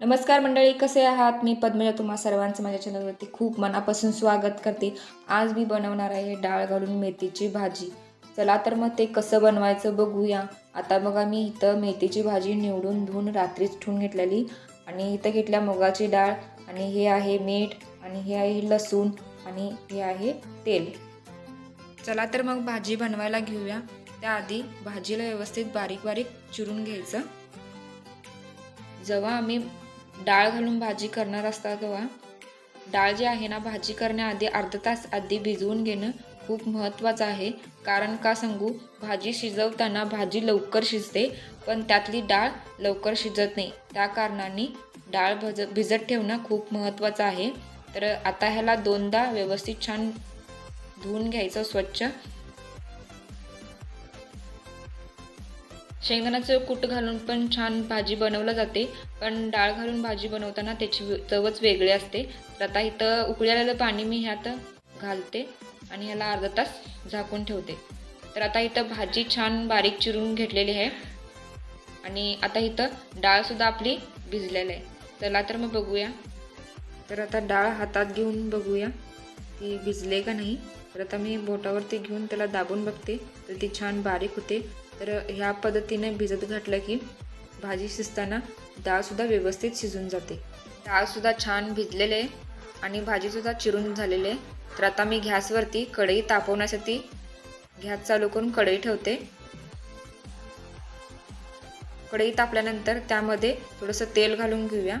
नमस्कार मंडळी कसे आहात? मी पद्मजा तुम्हा सर्वांचं माझ्या चॅनलवरती खूप मनापासून स्वागत करते. आज मी बनवणार आहे डाळ घालून मेथीची भाजी. चला तर मग ते कसं बनवायचं बघूया. आता बघा मी इथं मेथीची भाजी निवडून धुवून रात्रीच ठेवून घेतलेली. आणि इथं घेतल्या मुगाची डाळ आणि हे आहे मीठ आणि हे आहे लसूण आणि हे आहे तेल. चला तर मग भाजी बनवायला घेऊया. त्याआधी भाजीला व्यवस्थित बारीक बारीक चिरून घ्यायचं. जेव्हा आम्ही डाळ घालून भाजी करणार असता तेव्हा. डाळ जी आहे ना भाजी करण्याआधी अर्धा तास आधी भिजवून घेणं खूप महत्त्वाचं आहे. कारण का सांगू? भाजी शिजवताना भाजी लवकर शिजते पण त्यातली डाळ लवकर शिजत नाही. त्या कारणाने डाळ भज भिजत ठेवणं खूप महत्त्वाचं आहे. तर आता ह्याला दोनदा व्यवस्थित छान धुवून घ्यायचं स्वच्छ. शेंगदाण्याचं कूट घालून पण छान भाजी बनवलं जाते. पण डाळ घालून भाजी बनवताना त्याची चवच वेगळी असते. तर आता इथं उकळलेलं पाणी मी ह्यात घालते आणि ह्याला अर्धा तास झाकून ठेवते. तर आता इथं भाजी छान बारीक चिरून घेतलेली आहे. आणि आता इथं डाळसुद्धा आपली भिजलेली आहे. चला तर मग बघूया. तर आता डाळ हातात घेऊन बघूया ती भिजले का नाही. तर आता मी बोटावरती घेऊन त्याला दाबून बघते. तर ती छान बारीक होते. तर ह्या पद्धतीने भिजत घातलं की भाजी शिजताना डाळसुद्धा व्यवस्थित शिजून जाते. डाळसुद्धा छान भिजलेले आणि भाजीसुद्धा चिरून झालेली आहे. तर आता मी गॅसवरती कढई तापवण्यासाठी गॅस चालू करून कढई ठेवते. कढई तापल्यानंतर त्यामध्ये थोडंसं तेल घालून घेऊया.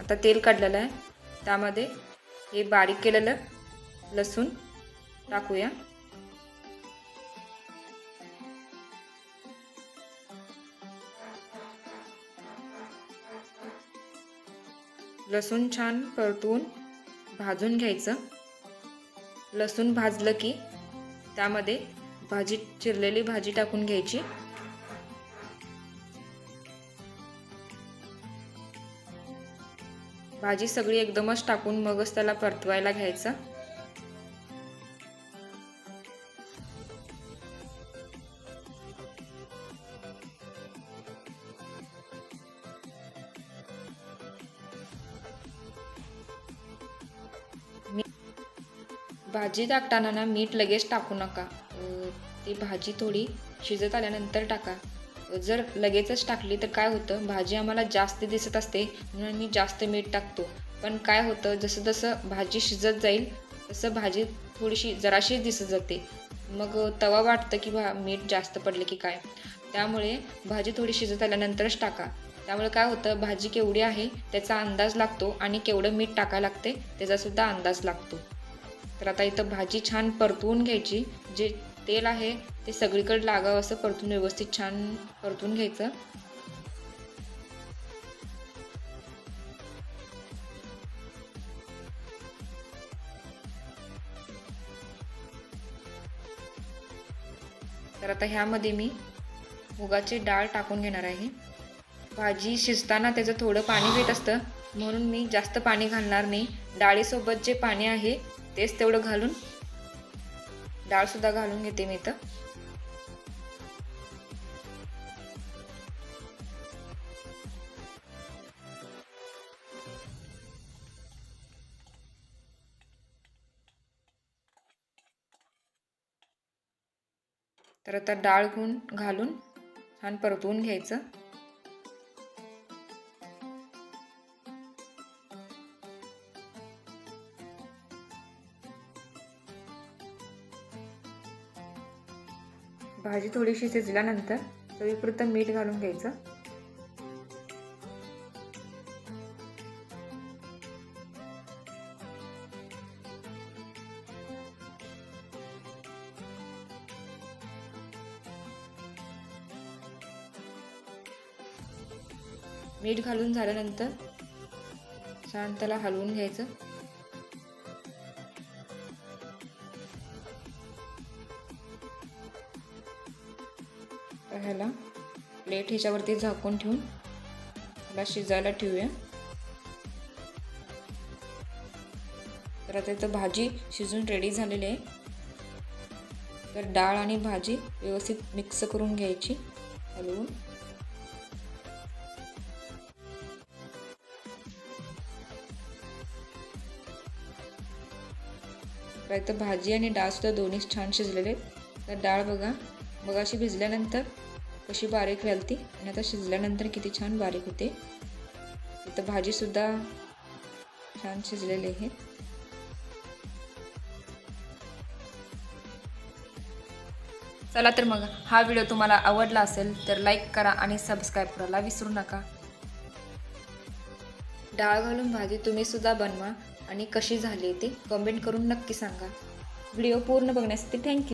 आता तेल काढलेलं आहे. त्यामध्ये हे बारीक केलेलं लसूण टाकूया लसूण छान परतून भाजून घ्यायचं. लसूण भाजलं की त्यामध्ये भाजी चिरलेली भाजी टाकून घ्यायची. भाजी सगळी एकदमच टाकून मगच त्याला परतवायला घ्यायचं. भाजी टाकताना ना मीठ लगेच टाकू नका. ती भाजी थोडी शिजत आल्यानंतर टाका. जर लगेचच टाकली तर काय होतं? भाजी आम्हाला जास्त दिसत असते म्हणून मी जास्त मीठ टाकतो. पण काय होतं? जसं जसं भाजी शिजत जाईल तसं भाजी थोडीशी जराशी दिसत जाते. मग तवा वाटतं की भा मीठ जास्त पडले की काय? त्यामुळे भाजी थोडी शिजत आल्यानंतरच टाका. त्यामुळे काय होतं? भाजी केवढी आहे त्याचा अंदाज लागतो आणि केवढं मीठ टाकायला लागते त्याचासुद्धा अंदाज लागतो. तर आता इथं भाजी छान परतवून घ्यायची. जे तेल आहे ते सगळीकडे लागावं असं परतून व्यवस्थित छान परतून घ्यायचं. तर आता ह्यामध्ये मी मुगाची डाळ टाकून घेणार आहे. भाजी शिजताना त्याचं थोडं पाणी भेट असतं. म्हणून मी जास्त पाणी घालणार नाही. डाळीसोबत जे पाणी आहे तेच तेवढं घालून डाळसुद्धा घालून घेते मी इथं. तर आता डाळ घेऊन घालून छान परतवून घ्यायचं. भाजी थोडीशी शिजल्यानंतर चवीपुरतं मीठ घालून घ्यायचं. मीठ घालून झाल्यानंतर छान त्याला हलवून घ्यायचं. आता ह्याला प्लेट ह्याच्यावरती झाकून ठेवून ह्याला शिजायला ठेवूया. तर आता इथं भाजी शिजून रेडी झालेली आहे. तर डाळ आणि भाजी व्यवस्थित मिक्स करून घ्यायची. हलवून. तर इथं भाजी आणि डाळसुद्धा दोन्हीच छान शिजलेले आहेत. तर डाळ बघा. बघा अशी भिजल्यानंतर कशी बारीक घालती आणि आता शिजल्यानंतर किती छान बारीक होते. इथं भाजीसुद्धा छान शिजलेली आहे. चला तर मग हा व्हिडिओ तुम्हाला आवडला असेल तर लाईक करा आणि सबस्क्राईब करायला विसरू नका. डाळ घालून भाजी तुम्ही सुद्धा बनवा आणि कशी झाली ते कमेंट करून नक्की सांगा. व्हिडिओ पूर्ण बघण्यासाठी थँक्यू.